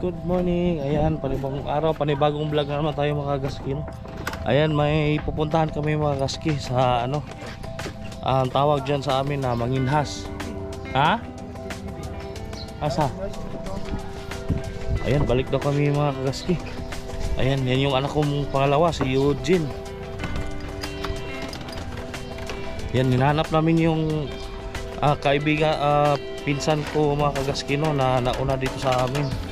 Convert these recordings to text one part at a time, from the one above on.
Good morning. Ayan, panibagong araw, panibagong vlog na naman tayo mga gaski. No? Ayan, may pupuntahan kami mga gaski sa ano, ang tawag dyan sa amin na manginhas. Ha? Asa? Ayan, balik daw kami mga kagaski. Ayan, yan yung anak kong pangalawa, si Eugene. Yan, hinahanap namin yung ah, kaibigan, ah, pinsan ko mga kagaskino na nauna dito sa amin.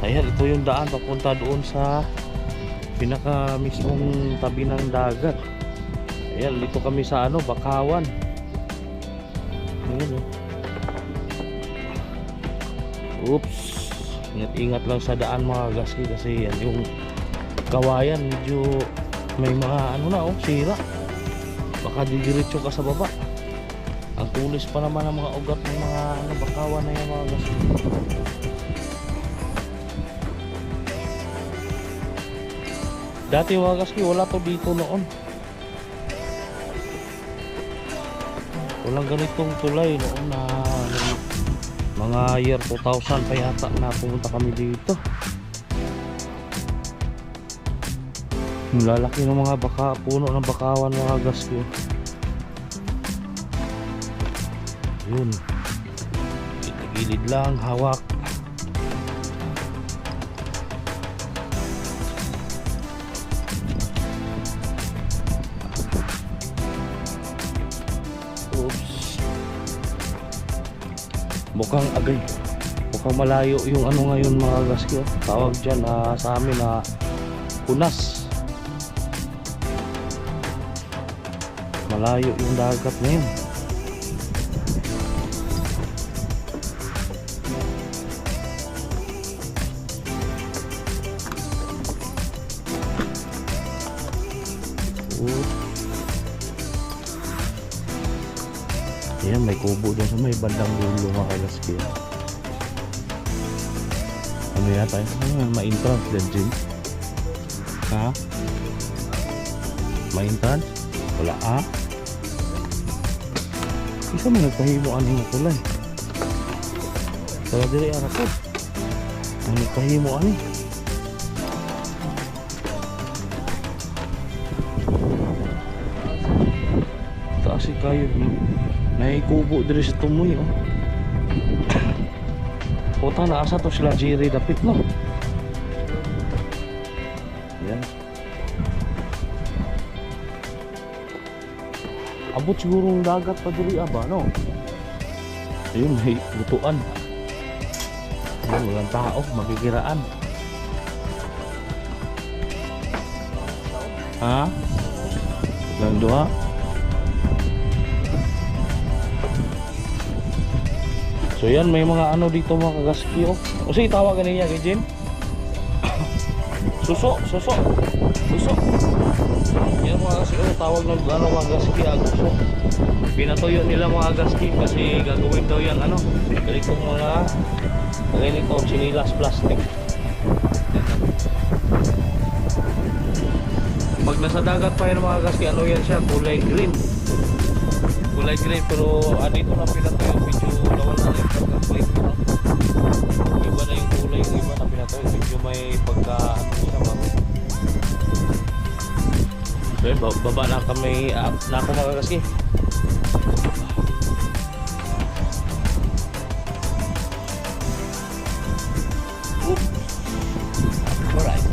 Ayan, ito yung daan papunta doon sa pinaka mismong tabi ng dagat. Ayan, dito kami sa ano, Bakawan. Ayan, oh. Oops. Ingat-ingat lang sa daan mga gaski kasi yan yung kawayan medyo may mga ano na oh, sira. Baka didiretso ka sa baba. Ang tulis pa naman ng mga ugat ng mga ano, bakawan na yan mga gaski. Dati mga gaski wala to dito noon. Walang ganitong tulay noon na nung mga year 2000 pa yata na pumunta kami dito. Lalaki ng mga baka, puno ng bakawan mga gaski. Yun. Gilid lang, hawak. Mukhang agay. Mukhang malayo yung ano ngayon mga gaski. oh. Tawag dyan ah, sa amin na punas. Malayo yung dagat ngayon. Ayan, may kubo doon sa may bandang dulo kalaski. Ano yata? Ano? Ma-entrance din, Jim? Ha? Ma-entrance? Wala, ah? Isa mo nagpahimo aning kulay. Kaya dili ara ko. Ang nagpahimo ani. Kasi kayo naikubo diri sa tumoy oh. Puta na asa to sila Jerry dapit no. Yan. Abot siguro ng dagat pa diri aba no. Ayun may butuan. Ayun walang tao, makikiraan. Ha? Lang duha? So yan, may mga ano dito mga kagaski oh. Sige, tawagan niya kay Jim. Suso, suso. Suso. Yan mga kagaski, oh, tawag ng ano mga kagaski, ah. Pinatuyo nila mga kagaski kasi gagawin daw yan ano, ganitong mga ganito chinilas plastic. Pag nasa dagat pa yan mga kagaski, ano yan siya, kulay green kulay green pero ah, dito na pinatuyo medyo nawala na yung pagka-white no? iba na yung kulay yung iba na pinatuyo medyo may pagka ano siya ba so yun, ba- baba na kami uh, na ako makakaski. Oop. alright.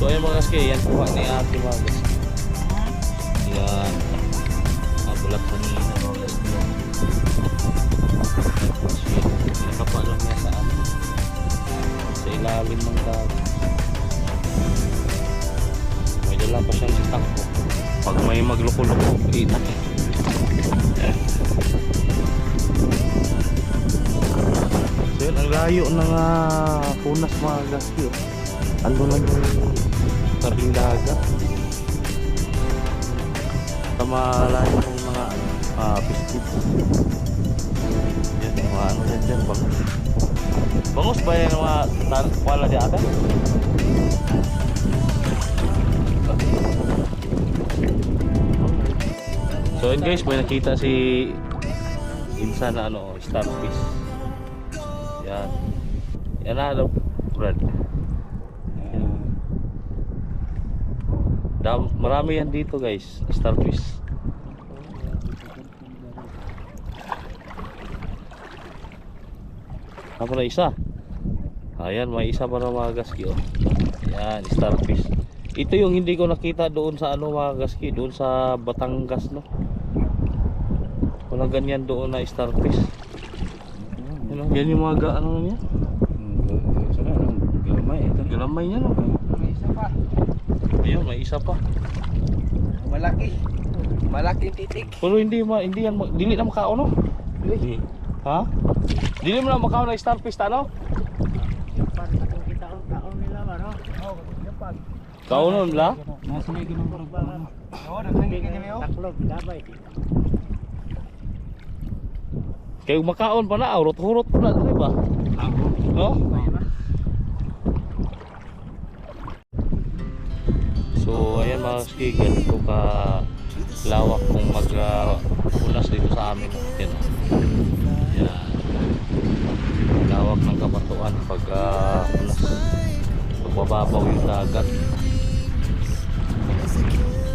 So ayun mga kaski yan kuha ni ate mga kaski layo ng uh, punas mga gaski. Oh. Ano lang yung tabing dagat sa malayo ng mga ah biscuit yan mga ano yan dyan bangus. Bangus ba yan mga tan wala di ata? So yun guys may nakita si insan na ano starfish Yan. Yan na, ano, Brad. Dam, marami yan dito guys, starfish. Ako na isa. Ayan, may isa pa na mga gaski oh. Yan, starfish. Ito yung hindi ko nakita doon sa ano mga gaski, doon sa Batangas no. Walang ganyan doon na starfish. Yan, oh, yung mga ga, ano niya? Sana nang gamay ito. Galamay niya no. May isa pa. Ayun, may isa pa. Malaki. Malaking titik. Pero hindi ma hindi yan ma- dili na makao no. Hindi. Ha? Dili mo na makao na starfish ta no? Parang kung kita ang taon nila ano. Oo, kapag. Kaunon la. Nasa may ginang parang Oo, nagsanggit ka niyo. Taklog, dabay. Kay makaon pa na, urot-hurot pa na, di ba? No? So, ayan mga ski, ganito ka lawak kung mag uh, ulas dito sa amin. Yan. Yan. Lawak ng kabatuan pag uh, ulas. Pagbababaw yung dagat.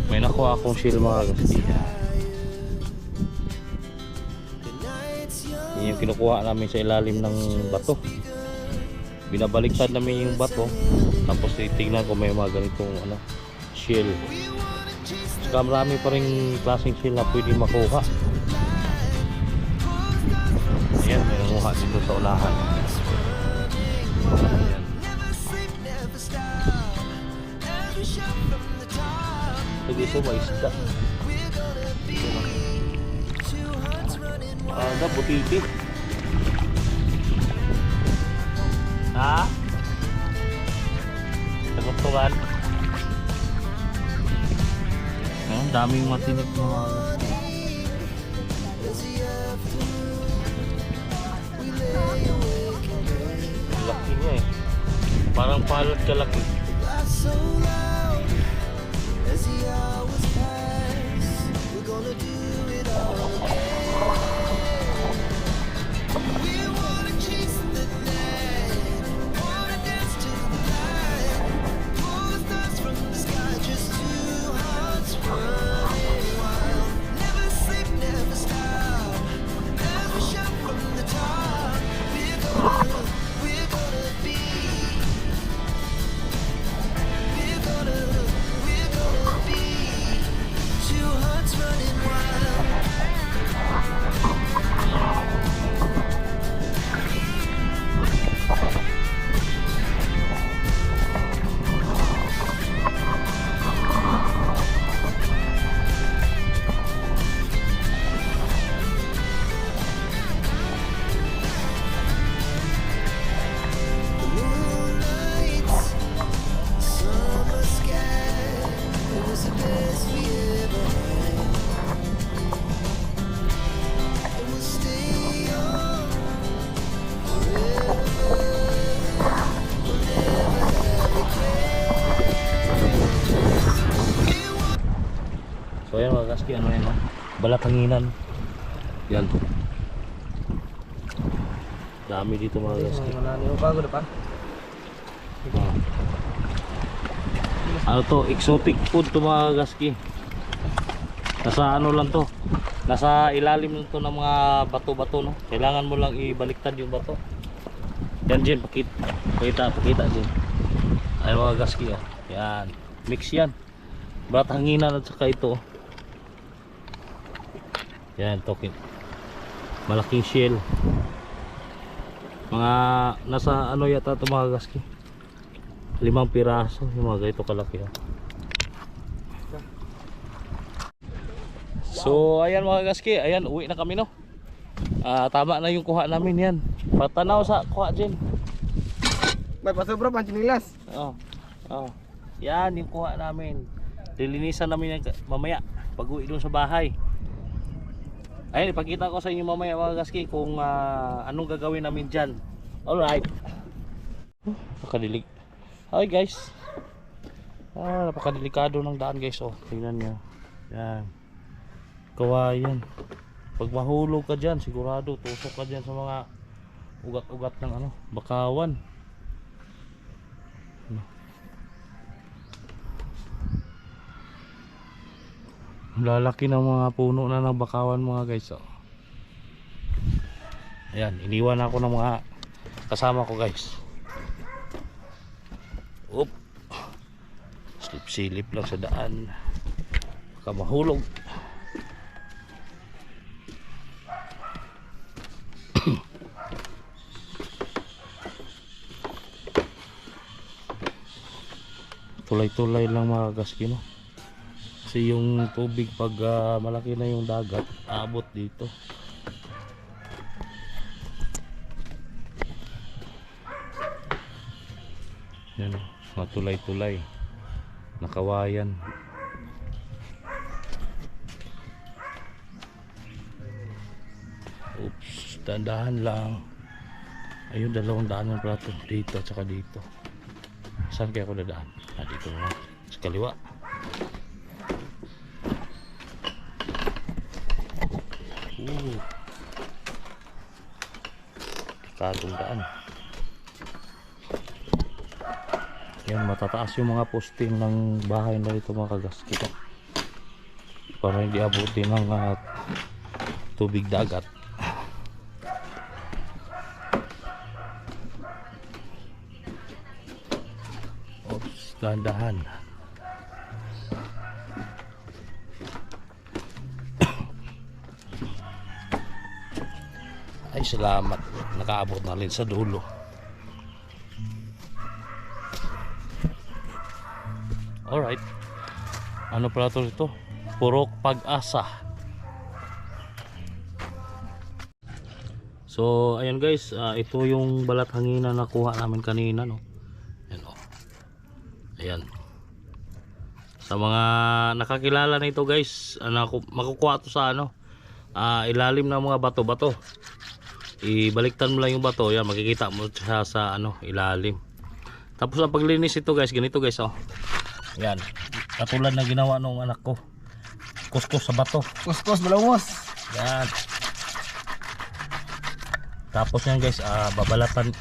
May nakuha akong shield mga ski. Yan kinukuha namin sa ilalim ng bato. Binabaliktad namin yung bato. Tapos titignan ko may mga ganitong ano, shell. Saka marami pa rin klaseng shell na pwede makuha. Ayan, may nanguha dito sa ulahan. Ayan. So dito may isda. Ah, na butiti. Ha? Nagutungan. Ang daming matinik na mga Laki niya eh. Parang palot kalaki. So Balakanginan. Yan. Dami dito mga kaski. Mananiw bago depan. Ah. Ano to? Exotic food to mga gaski. Nasa ano lang to? Nasa ilalim lang to ng mga bato-bato no. Kailangan mo lang ibaliktad yung bato. Yan Jen, pakita. Pakita, pakita Jen. Ay mga gaski oh. Yan. Mix yan. Balat hanginan at saka ito. oh. Yan, tokin. Malaking shell. Mga nasa ano yata ito mga gaski limang piraso yung mga ganito kalaki oh. so ayan mga gaski ayan uwi na kami no Ah, tama na yung kuha namin yan patanaw sa kuha dyan May pasobra pa chinilas. oh. Oh. yan yung kuha namin lilinisan namin yan mamaya pag uwi doon sa bahay ayun ipakita ko sa inyo mamaya mga gaski kung ah, anong gagawin namin dyan alright nakadilig Hi guys. Ah, napakadelikado ng daan guys. Oh, tingnan niyo. Yan. Kawayan. Pag mahulog ka diyan, sigurado tusok ka diyan sa mga ugat-ugat ng ano, bakawan. Lalaki ng mga puno na ng bakawan mga guys. Oh. Ayan, iniwan ako ng mga kasama ko guys. Oop. Slip-silip lang sa daan. Baka mahulog. tulay-tulay lang mga kaskino kasi yung tubig pag ah, malaki na yung dagat aabot dito. Yan mga tulay-tulay. Nakawayan. Oops dandahan lang. Ayun dalawang daan ng plato. Dito at saka dito. Saan kaya ako dadaan? Ah dito na sa kaliwa uh kagong daan. Yan matataas yung mga posting ng bahay na dito mga kagaskito para hindi abutin ng ah, tubig dagat. Oops, dahan-dahan. Ay, salamat. Nakaabot na rin sa dulo. Alright. Ano pala to ito? Purok pag-asa. So, ayan guys. ah, ito yung balat hangina na kuha namin kanina, no? Ayan, oh. Ayan. Sa mga nakakilala nito guys, ano, makukuha to sa ano, ah, ilalim ng mga bato-bato. Ibaliktan mo lang yung bato, yan makikita mo siya sa ano, ilalim. Tapos ang paglinis ito guys, ganito guys oh. Yan. Katulad na ginawa nung anak ko. Kuskus sa bato. Kuskus, balangos. Yan. Tapos yan guys, ah, babalatan,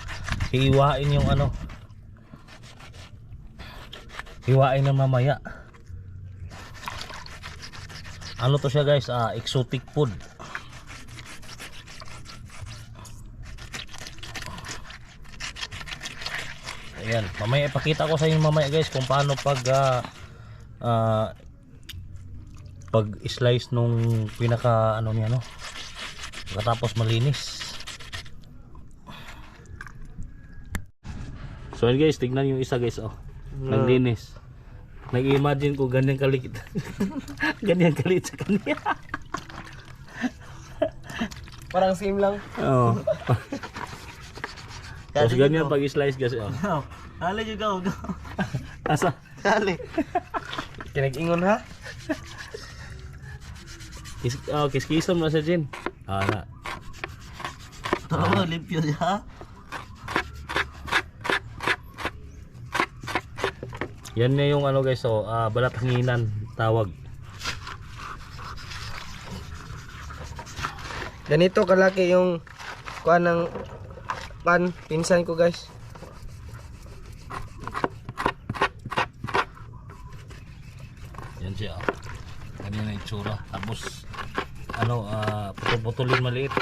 hiwain yung ano, hiwain ng mamaya. Ano to siya guys, ah, exotic food. Ayan, mamaya ipakita ko sa inyo mamaya guys kung paano pag ah, ah, pag slice nung pinaka ano niya no? Pagkatapos malinis. So yun guys tignan yung isa guys oh. Naglinis. Nag-imagine ko ganyan kalikit ganyan kalit sa kanya. Parang same lang. oh. tapos ganyan pag slice guys oh. Hali juga ugo. asa Hali. Kinag-ingon ha? Kis oh, kiskisan mo na sa Jin ah na Oo, limpyo ha? yan na yung ano guys oh, ah, balat hanginan tawag Ganito kalaki yung kuan ng pan pinsan ko guys. Yan siya. oh. Ganyan yung itsura. Tapos, ano, ah, putol-putulin maliit.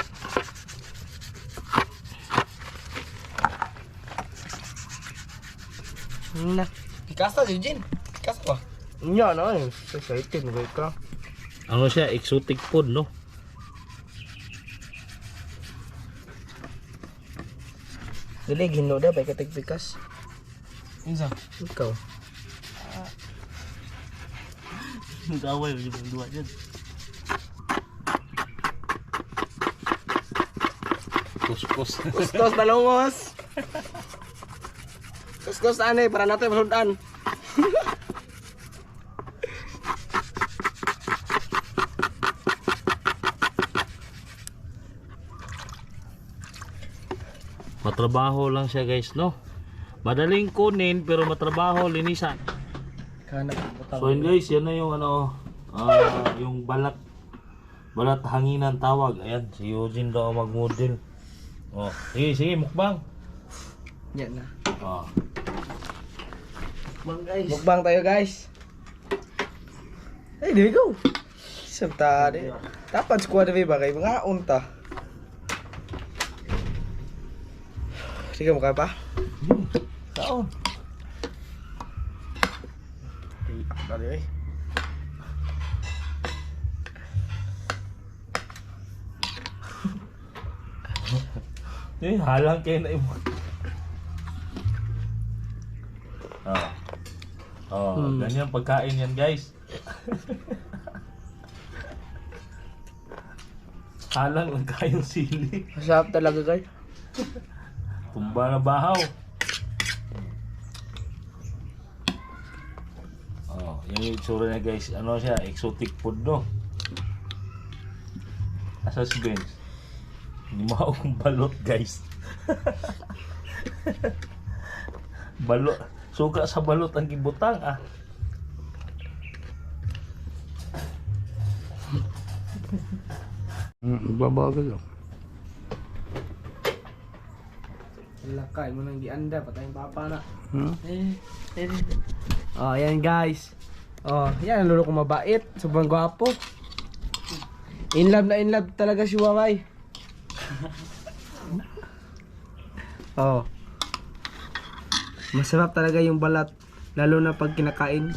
Na. Ikasa si Jin. Ikasa ba? Nya na eh. Excited mo ka. Ano siya, exotic food, no? Dili gino da bay katag pikas. Insa? Ikaw. Nag-away yung dua dyan. Kuskus. Kuskus balongos. Kuskus ane para nato masudan. Matrabaho lang siya guys, no? Madaling kunin pero matrabaho linisan. So yun guys, yan na yung ano, ah, yung balat balat hanginan tawag. Ayan, si Eugene daw ang mag-model. Oh, sige, sige, mukbang. Yan na. Oh. Mukbang guys. Mukbang tayo guys. Hey, there we go. Sabta di. Dapat squad ba kay mga unta. Sige mo kaya pa. Kaon. Dali eh. Eh, halang kayo na imo. Oh. Oh, Hmm. ganyan pagkain yan, guys. halang lang kayong sili. Masarap talaga guys. Tumba na bahaw. Oh, yung itsura niya guys, ano siya, exotic food no. Asa si? Hindi mo akong balot guys. balot. Suka sa balot ang gibutang ah. Babagal lang. Lakay mo nang gianda patayong papa na. Hmm? Eh, eh. Oh, ayan guys. Oh, yan ang lolo ko mabait, sobrang gwapo. In love na in love talaga si Waway. oh. Masarap talaga yung balat lalo na pag kinakain.